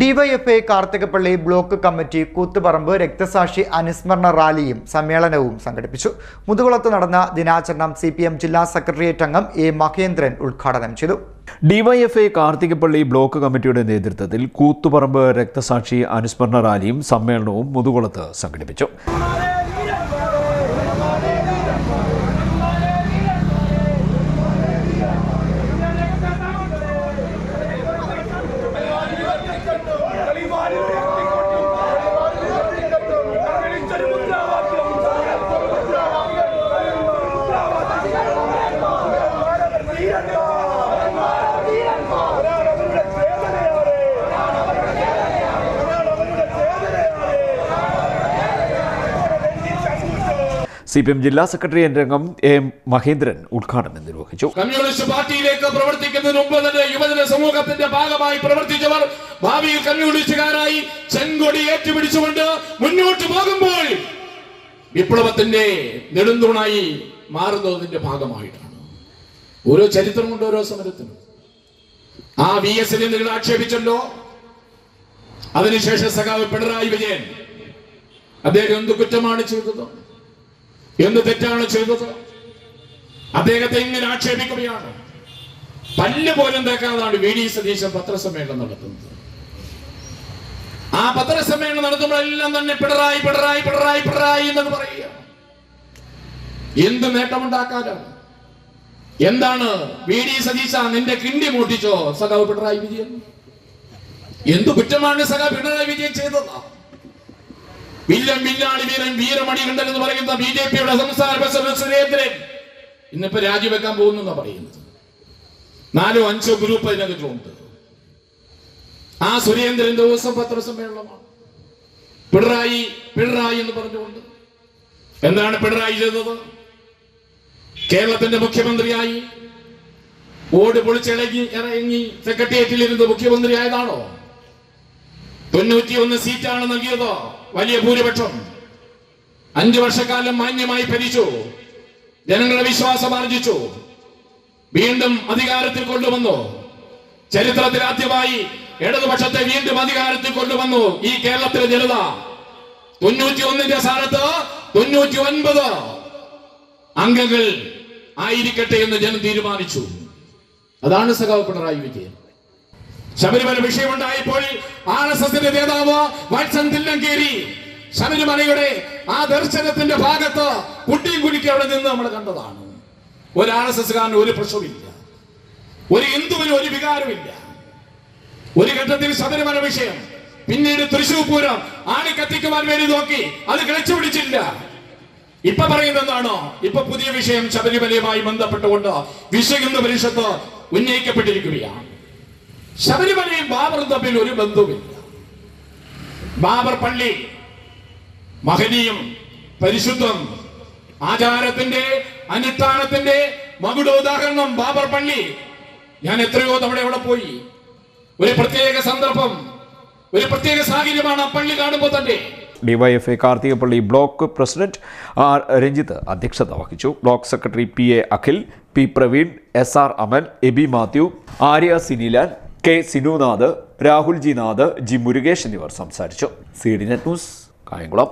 DYFI Karthikappally block committee Koothuparamba രക്തസാക്ഷി അനുസ്മരണ റാലിയും സമ്മേളനവും സംഘടിപ്പിച്ചു. മുതുകുളത്ത് നടന്ന ദിനാചരണം സി ജില്ലാ സെക്രട്ടേറിയറ്റ് അംഗം എ മഹേന്ദ്രൻ ഉദ്ഘാടനം ചെയ്തു. ഡിവൈഎഫ്ഐ കാർത്തികപ്പള്ളി ബ്ലോക്ക് കമ്മിറ്റിയുടെ നേതൃത്വത്തിൽ കൂത്തുപറമ്പ് രക്തസാക്ഷി അനുസ്മരണ റാലിയും സമ്മേളനവും മുതുകുളത്ത് സംഘടിപ്പിച്ചു. സി പി എം ജില്ലാ സെക്രട്ടേറിയറ്റ് എ മഹേന്ദ്രൻ ഉദ്ഘാടനം നിർവഹിച്ചു. കമ്മ്യൂണിസ്റ്റ് പാർട്ടിയിലേക്ക് പ്രവർത്തിക്കുന്നതിന് മുമ്പ് തന്നെ യുവജന സമൂഹത്തിന്റെ ഭാഗമായി പ്രവർത്തിച്ചവർ ഭാവിയിൽ കമ്മ്യൂണിസ്റ്റുകാരായി ചെങ്കൊടി ഏറ്റുപിടിച്ചുകൊണ്ട് മുന്നോട്ട് പോകുമ്പോൾ വിപ്ലവത്തിന്റെ നെടുന്തൂണായി മാറുന്നതിന്റെ ഭാഗമായിട്ടാണ്. ഓരോ ചരിത്രമുണ്ട് ഓരോ സമരത്തിനും. ആ വി എസിനെ നിങ്ങൾ ആക്ഷേപിച്ചല്ലോ. അതിനുശേഷം സഖാവ് പിണറായി വിജയൻ അദ്ദേഹം എന്ത് കുറ്റമാണ് ചെയ്തത്? എന്ത് തെറ്റാണ് ചെയ്തത്? അദ്ദേഹത്തെ ഇങ്ങനെ ആക്ഷേപിക്കുകയാണ്. പല്ല് പോലും തേക്കാതാണ് വി ഡി സതീശൻ പത്രസമ്മേളനം നടത്തുന്നത്. ആ പത്രസമ്മേളനം നടത്തുമ്പോഴെല്ലാം തന്നെ പിണറായി പിണറായി പിണറായി പിണറായി എന്ന് പറയുക. എന്ത് നേട്ടമുണ്ടാക്കാനാണ്? എന്താണ് വി ഡി സതീശ നിന്റെ കിണ്ടി മൂട്ടിച്ചോ? സഖാവ് പിണറായി വിജയൻ. എന്ത് കുറ്റമാണ് സഖാവ് പിണറായി വിജയൻ ചെയ്തത്? വില്ലൻ വില്ലാളി വീരൻ വീരമണി എന്ന് പറയുന്ന ബി ജെ പിയുടെ സംസ്ഥാന ഇന്നിപ്പോ രാജിവെക്കാൻ പോകുന്നു പറയുന്നത്. നാലോ അഞ്ചോ ഗ്രൂപ്പ് അതിനകത്തുണ്ട്. ആ സുരേന്ദ്രൻ ദിവസം പത്രസമ്മേളനമാണ്. പിണറായി പിണറായി എന്ന് പറഞ്ഞുകൊണ്ട് എന്താണ് പിണറായി ചെയ്തത്? കേരളത്തിന്റെ മുഖ്യമന്ത്രിയായി ഓട് പൊളിച്ചിളകി ഇറങ്ങി സെക്രട്ടേറിയറ്റിൽ ഇരുന്ന് മുഖ്യമന്ത്രി ആയതാണോ തൊണ്ണൂറ്റിയൊന്ന് സീറ്റാണ് നൽകിയത്. വലിയ ഭൂരിപക്ഷം. അഞ്ചു വർഷക്കാലം മാന്യമായി ഭരിച്ചു. ജനങ്ങളുടെ വിശ്വാസം ആർജിച്ചു. വീണ്ടും അധികാരത്തിൽ കൊണ്ടുവന്നു. ചരിത്രത്തിൽ ആദ്യമായി ഇടതുപക്ഷത്തെ വീണ്ടും അധികാരത്തിൽ കൊണ്ടുവന്നു ഈ കേരളത്തിലെ ജനത. തൊണ്ണൂറ്റി ഒന്നിന്റെ സ്ഥാനത്ത് തൊണ്ണൂറ്റി ഒൻപത് അംഗങ്ങൾ ആയിരിക്കട്ടെ എന്ന് ജനം തീരുമാനിച്ചു. അതാണ് സഖാവ് പിണറായി വിജയൻ. ശബരിമല വിഷയമുണ്ടായപ്പോൾ ആർ എസ് എസിന്റെ നേതാവ് വത്സൻ തില്ലങ്കേരി. ശബരിമലയുടെ ആ ദർശനത്തിന്റെ ഭാഗത്ത് കുട്ടിയും കുടിക്ക് അവിടെ നിന്ന് നമ്മൾ കണ്ടതാണ്. ഒരു ആർ എസ് എസ്കാരന് ഒരു പ്രശ്നമില്ല ഒരു ഹിന്ദുവിന് ഒരു വികാരമില്ല ഒരു ഘട്ടത്തിൽ ശബരിമല വിഷയം പിന്നീട് തൃശൂർ പൂരം ആണി കത്തിക്കുവാൻ വേണ്ടി നോക്കി അത് കിളച്ചു പിടിച്ചില്ല. ഇപ്പൊ എന്താണോ ഇപ്പൊ പുതിയ വിഷയം ശബരിമലയുമായി ബന്ധപ്പെട്ടുകൊണ്ട് വിശ്വഹിന്ദു പരിഷത്ത് ഉന്നയിക്കപ്പെട്ടിരിക്കുകയാണ്. ശബരിമലയും ബാബറും തമ്മിൽ ഒരു ബന്ധവുമില്ല. ബാബർ പള്ളി മഹനീയം പരിശുദ്ധം ആചാരത്തിന്റെ അനുഷ്ഠാനത്തിന്റെ മകുടോദാഹരണം ബാബർ പള്ളി ഞാൻ എത്രയോ തവണ അവിടെ പോയി. ഒരു പ്രത്യേക സന്ദർഭം ഒരു പ്രത്യേക സാഹചര്യമാണ് ആ പള്ളി കാണുമ്പോൾ തന്നെ. DYFI Karthikappally block president R Ranjith അധ്യക്ഷത വഹിച്ചു. Block secretary P A Akhil P Praveen S R Aman Eby Mathew Arya Sinilal K Sinunath Rahul G Nath G Murukesh എന്നിവർ സംസാരിച്ചു. C D net news Kayamkulam.